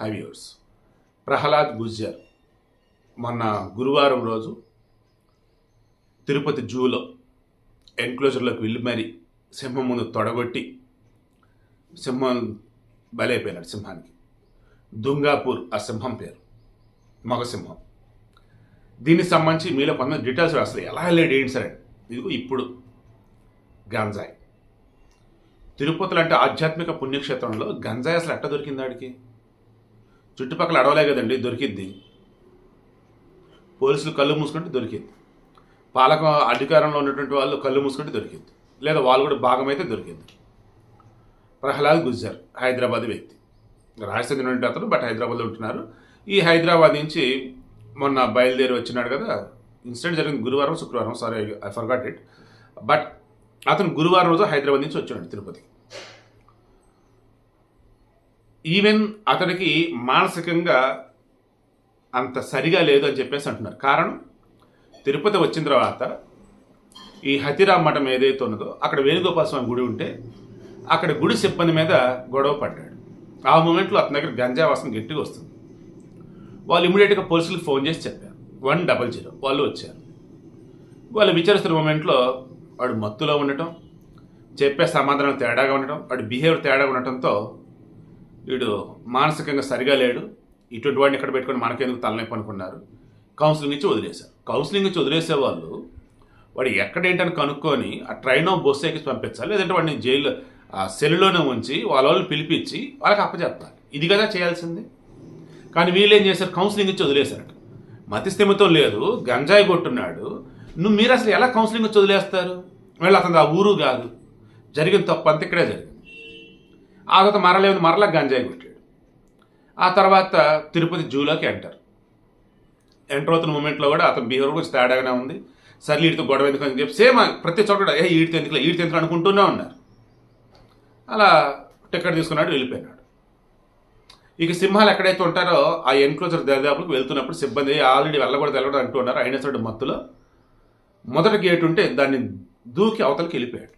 హైవ్యూర్స్ ప్రహ్లాద్ గుజ్జర్ మొన్న గురువారం రోజు తిరుపతి జూలో ఎన్క్లోజర్లోకి వెళ్ళి మరి సింహం ముందు తొడగొట్టి సింహం బలైపోయినాడు సింహానికి. దుంగాపూర్ ఆ సింహం పేరు. మగ సింహం. దీనికి సంబంధించి మీలో కొంతమంది డీటెయిల్స్ రాస్తారు. ఎలా వెళ్ళాడు ఏంటి సరే ఇదిగో ఇప్పుడు గంజాయి. తిరుపతిలో అంటే ఆధ్యాత్మిక పుణ్యక్షేత్రంలో గంజాయి అసలు ఎట్ట దొరికింది ఆడికి? చుట్టుపక్కల అడవలే కదండి దొరికింది పోలీసులు కళ్ళు మూసుకుంటే దొరికింది పాలక అధికారంలో ఉన్నటువంటి వాళ్ళు కళ్ళు మూసుకుంటే దొరికింది లేదా వాళ్ళు కూడా భాగమైతే దొరికింది ప్రహ్లాద్ గుజ్జర్ హైదరాబాద్ వ్యక్తి. రాజస్థాన్ నుండి అతను బట్ హైదరాబాద్లో ఉంటున్నారు. ఈ హైదరాబాద్ నుంచి మొన్న బయలుదేరి వచ్చినాడు కదా ఇన్సిడెంట్ జరిగింది గురువారం శుక్రవారం sorry I forgot it. But అతను గురువారం రోజు హైదరాబాద్ నుంచి వచ్చాడు తిరుపతికి. ఈవెన్ అతనికి మానసికంగా అంత సరిగా లేదు అని చెప్పేసి అంటున్నారు. కారణం? తిరుపతి వచ్చిన తర్వాత ఈ హతిరామ్ మఠం ఏదైతే ఉన్నదో అక్కడ వేణుగోపాల స్వామి గుడి ఉంటే అక్కడ గుడి సిబ్బంది మీద గొడవ పడ్డాడు. ఆ మూమెంట్లో అతని దగ్గర గంజా వాసన గట్టిగా వస్తుంది. వాళ్ళు ఇమీడియట్గా పోలీసులకు ఫోన్ చేసి చెప్పారు. One double zero. వాళ్ళు వచ్చారు. వాళ్ళు విచారిస్తున్న మూమెంట్లో వాడు మత్తులో ఉండటం చెప్పే సమాధానం తేడాగా ఉండటం వాడి బిహేవియర్ తేడాగా ఉండటంతో వీడు మానసికంగా సరిగా లేడు. ఇటువంటి వాడిని ఇక్కడ పెట్టుకొని మనకెందుకు తలనొప్పి అనుకున్నారు? కౌన్సిలింగ్ ఇచ్చి వదిలేశారు. కౌన్సిలింగ్ ఇచ్చి వదిలేసే వాళ్ళు వాడు ఎక్కడేంటని కనుక్కొని ఆ ట్రైన్ బస్సు ఎక్కి పంపించాలి. లేదంటే వాడిని జైలు ఆ సెల్లులోనే ఉంచి వాళ్ళ వాళ్ళు పిలిపించి వాళ్ళకి అప్పచెప్తారు ఇది కదా చేయాల్సింది. కానీ వీళ్ళు ఏం చేశారు? కౌన్సిలింగ్ ఇచ్చి వదిలేశారట. మతిస్థిమితం లేదు. గంజాయి కొట్టున్నాడు. నువ్వు మీరు అసలు ఎలా కౌన్సిలింగ్ వచ్చి వదిలేస్తారు? వీళ్ళు అతను ఆ ఊరు కాదు. జరిగిన తప్పు అంత ఇక్కడే జరిగింది. ఆ తర్వాత మరలేదు మరలా గంజాయి కొట్టాడు. ఆ తర్వాత తిరుపతి జూలోకి ఎంటర్. ఎంటర్ అవుతున్న మూమెంట్లో కూడా అతను బిహేవియర్ కొంచెం తేడాగానే ఉంది. సర్లే వీడితో గొడవ ఎందుకు అని చెప్పి సేమ్ ప్రతి చోట ఏ ఈడితే ఎందుకులే? ఈడితే ఎందుకు అనుకుంటూనే ఉన్నారు. అలా టికెట్ తీసుకున్నాడు వెళ్ళిపోయినాడు. ఇక సింహాలు ఎక్కడైతే ఉంటారో ఆ ఎన్క్లోజర్ దరిదాపులకు వెళ్తున్నప్పుడు సిబ్బంది ఆల్రెడీ వెళ్ళకూడదు వెళ్ళకూడదు అంటూ ఉన్నారు. అయినా సరే మత్తులో మొదటి గేట్ ఉంటే దాన్ని దూకి అవతలకి వెళ్ళిపోయాడు.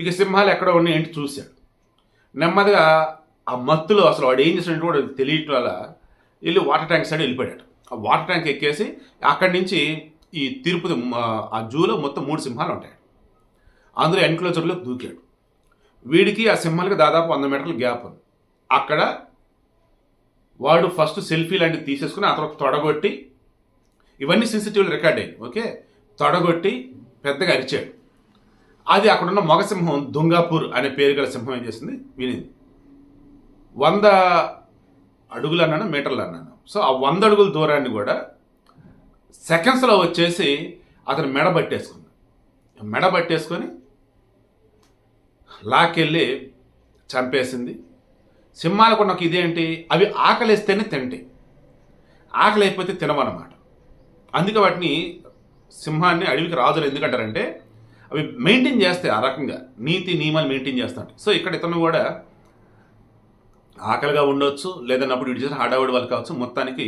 ఇక సింహాలు ఎక్కడ ఉన్నాయి ఏంటి చూశాడు. నెమ్మదిగా ఆ మత్తులో అసలు వాడు ఏం చేసినట్టు కూడా తెలియటం వల్ల వెళ్ళి వాటర్ ట్యాంక్ సైడ్ వెళ్ళిపోయాడు. ఆ వాటర్ ట్యాంక్ ఎక్కేసి అక్కడి నుంచి ఈ తిరుపతి ఆ జూలో మొత్తం మూడు సింహాలు ఉంటాయి. అందులో ఎన్క్లోజర్లో దూకాడు. వీడికి ఆ సింహాలకి దాదాపు వంద మీటర్ల గ్యాప్ ఉంది. అక్కడ వాడు ఫస్ట్ సెల్ఫీ లాంటివి తీసేసుకుని అతను తొడగొట్టి ఇవన్నీ సీసీటీవీలు రికార్డ్ అయ్యాయి ఓకే? తొడగొట్టి పెద్దగా అరిచాడు. అది అక్కడున్న మగ సింహం దుంగాపూర్ అనే పేరు గల సింహం ఏం చేసింది వినింది. వంద అడుగులు అన్నాను? మీటర్లు అన్నాను? సో ఆ వంద అడుగుల దూరాన్ని కూడా సెకండ్స్లో వచ్చేసి అతను మెడ పట్టేసుకుంది. మెడ పట్టేసుకొని లాక్కెళ్ళి చంపేసింది. సింహాలకు నాకు ఇదేంటి? అవి ఆకలిస్తేనే తింటాయి. ఆకలి అయిపోతే తినవన్నమాట. అందుకే వాటిని సింహాన్ని అడవికి రాజులు ఎందుకంటారంటే అవి మెయింటైన్ చేస్తాయి ఆ రకంగా నీతి నియమాలు మెయింటైన్ చేస్తాడు. సో ఇక్కడ ఇతను కూడా ఆకలిగా ఉండవచ్చు లేదన్నప్పుడు ఇటు చేసిన హడావుడి వాళ్ళు కావచ్చు మొత్తానికి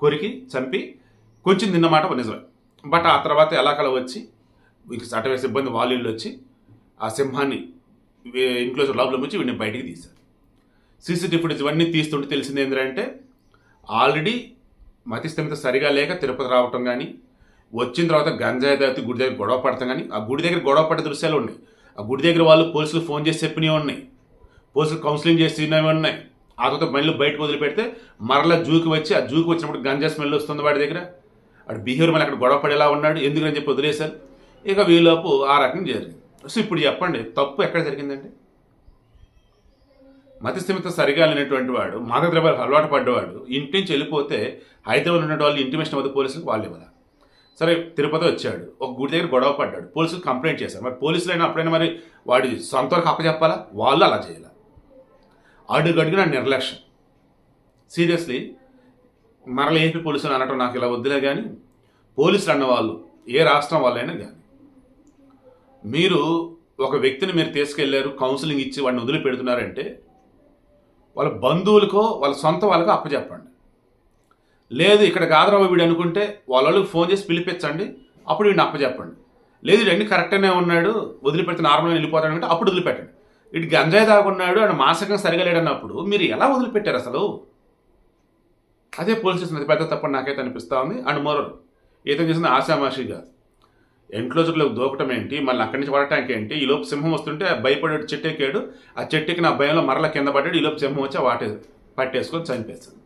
కొరికి చంపి కొంచెం తిన్నమాట నిజమే. బట్ ఆ తర్వాత ఎలాకల వచ్చి ఇంక అటవే సిబ్బంది వాళ్ళు వచ్చి ఆ సింహాన్ని ఇంట్లో లోపల వచ్చి వీడిని బయటికి తీశారు. సీసీటీవీ ఫుటేజ్ ఇవన్నీ తీస్తుంటే తెలిసింది ఏంటంటే ఆల్రెడీ మతిస్థిమిత సరిగా లేక తిరుపతి రావటం కానీ వచ్చిన తర్వాత గంజాయి దాటి గుడి దగ్గర గొడవ పడతాం కానీ ఆ గుడి దగ్గర గొడవ పడే దృశ్యాలు ఉన్నాయి. ఆ గుడి దగ్గర వాళ్ళు పోలీసులు ఫోన్ చేసి చెప్పినవి ఉన్నాయి. పోలీసులు కౌన్సిలింగ్ చేసినవి ఉన్నాయి. ఆ తర్వాత మళ్ళీ బయటకు వదిలిపెడితే మరలా జూకి వచ్చి ఆ జూకి వచ్చినప్పుడు గంజా స్మెల్ వస్తుంది వాడి దగ్గర. వాడు బిహేవియర్ మళ్ళీ అక్కడ గొడవ పడేలా ఉన్నాడు. ఎందుకని చెప్పి వదిలేశారు. ఇక వీలోపు ఆ రకం జరిగింది. సో ఇప్పుడు చెప్పండి తప్పు ఎక్కడ జరిగిందండి? మతిస్థిమిత సరిగా లేనటువంటి వాడు మాదక ద్రవ్యాలకు అలవాటు పడ్డవాడు ఇంటి నుంచి వెళ్ళిపోతే హైదరాబాద్ ఉన్న వాళ్ళు ఇంటిమేషన్ వద్ద పోలీసులకు వాళ్ళు ఇవ్వాలి? సరే తిరుపతి వచ్చాడు. ఒక గుడి దగ్గర గొడవ పడ్డాడు. పోలీసులు కంప్లైంట్ చేశారు. మరి పోలీసులు అయినా అప్పుడైనా మరి వాడి సొంత వరకు అప్పచెప్పాలా వాళ్ళు అలా చేయాలి? అడుగడుగున నిర్లక్ష్యం. సీరియస్లీ మరల ఏపీ పోలీసులు అనటం నాకు ఇలా వద్దులే కానీ పోలీసులు అన్నవాళ్ళు ఏ రాష్ట్రం వాళ్ళైనా కానీ మీరు ఒక వ్యక్తిని మీరు తీసుకెళ్ళారు కౌన్సిలింగ్ ఇచ్చి వాడిని వదిలిపెడుతున్నారంటే వాళ్ళ బంధువులకో వాళ్ళ సొంత వాళ్ళకో అప్పచెప్పండి. లేదు ఇక్కడ కాదరావు వీడు అనుకుంటే వాళ్ళకి ఫోన్ చేసి పిలిపించండి అప్పుడు వీడిని అప్పచెప్పండి. లేదు వీడు అన్ని కరెక్ట్గానే ఉన్నాడు వదిలిపెడితే నార్మల్గా వెళ్ళిపోతాడు అంటే అప్పుడు వదిలిపెట్టండి. ఇటు గంజాయి దాగున్నాడు అని మానసికంగా సరిగా లేడన్నప్పుడు మీరు ఎలా వదిలిపెట్టారు అసలు? అదే పోలీస్ స్టేషన్ అది పెద్ద తప్పని నాకైతే అనిపిస్తూ ఉంది. అండ్ మోరల్ ఈతం చేసిన ఆశామాషిగా ఎంట్లోజులకు దూకటం ఏంటి? మళ్ళీ అక్కడి నుంచి పడటానికి ఏంటి? ఈ లోపు సింహం వస్తుంటే భయపడాడు చెట్టు ఎక్కాడు ఆ చెట్టుకి నా భయంలో మరల కింద పడ్డాడు. ఈ లోపు సింహం వచ్చి వాటి వాటే పట్టేసుకొని చనిపేస్తుంది